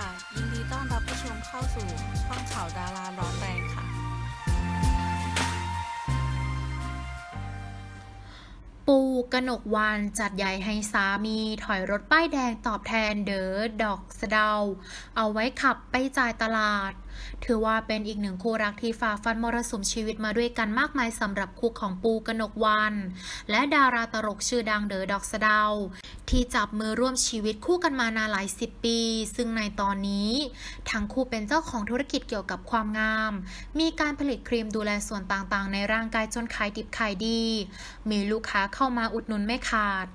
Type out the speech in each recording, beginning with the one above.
ค่ะ ยินดีต้อนรับผู้ชมเข้าสู่ช่องข่าวดาราร้อนแรงค่ะ ปูกนกวานจัดใหญ่ให้สามีถอยรถป้ายแดงตอบแทนเด๋อดอกสะเดา เอาไว้ขับไปจ่ายตลาดถือว่าเป็นอีกหนึ่งคู่รักที่ฝ่าฟันมรสุมชีวิตมาด้วยกันมากมายสำหรับคู่ของปูกนกวานและดาราตลกชื่อดังเดอดอกสะเดา ที่จับมือร่วมชีวิตคู่กันมานานหลายสิบปี ซึ่งในตอนนี้ ทั้งคู่เป็นเจ้าของธุรกิจเกี่ยวกับความงาม มีการผลิตครีมดูแลส่วนต่างๆ ในร่างกายจนขายดิบขายดี มีลูกค้าเข้ามาอุดหนุนไม่ขาด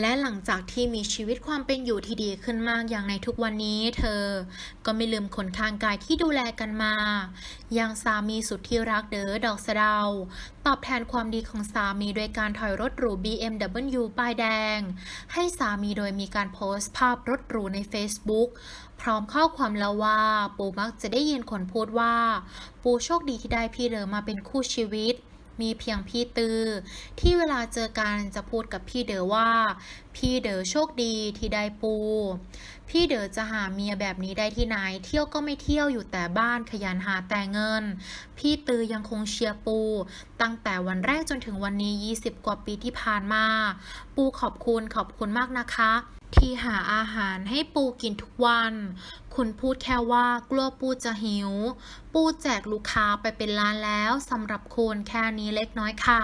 และหลังจากที่มีชีวิตความเป็นอยู่ที่ดีขึ้นมากอย่างในทุกวันนี้ เธอ ก็ไม่ลืมขนข้างกายที่ดูแลกันมา อย่างสามีสุดที่รักเด๋อดอกสะเดาตอบแทนความดีของสามีโดยการถอยรถหรู BMW ป้ายแดง ให้สามีโดยมีการโพสต์ภาพรถหรูใน Facebook พร้อมข้อความแล้วว่า ปูมักจะได้ยินคนพูดว่า ปูโชคดีที่ได้พี่เด๋อมาเป็นคู่ชีวิต มีเพียงพี่ตือ ที่เวลาเจอกันจะพูดกับพี่เด๋อว่า พี่เด๋อโชคดีที่ได้ปู พี่เด๋อจะหาเมียแบบนี้ได้ที่ไหน เที่ยวก็ไม่เที่ยวอยู่แต่บ้านขยันหาแต่เงิน พี่ตือยังคงเชียร์ปู ตั้งแต่วันแรกจนถึงวันนี้ 20 กว่าปีที่ผ่านมา ปูขอบคุณขอบคุณมากนะคะ ที่หาอาหารให้ปูกินทุกวัน คุณพูดแค่ว่ากลัวปูจะหิว ปูแจกลูกค้าไปเป็นล้านแล้วสำหรับคุณแค่นี้เล็กน้อยค่ะ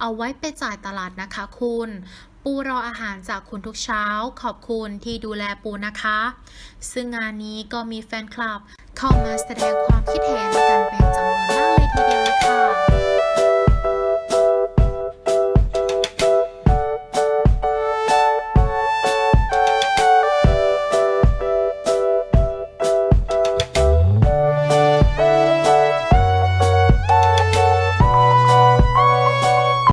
เอาไว้ไปจ่ายตลาดนะคะคุณ ปูรออาหารจากคุณทุกเช้า ขอบคุณที่ดูแลปูนะคะ ซึ่งงานนี้ก็มีแฟนคลับเข้ามาแสดงความคิดเห็น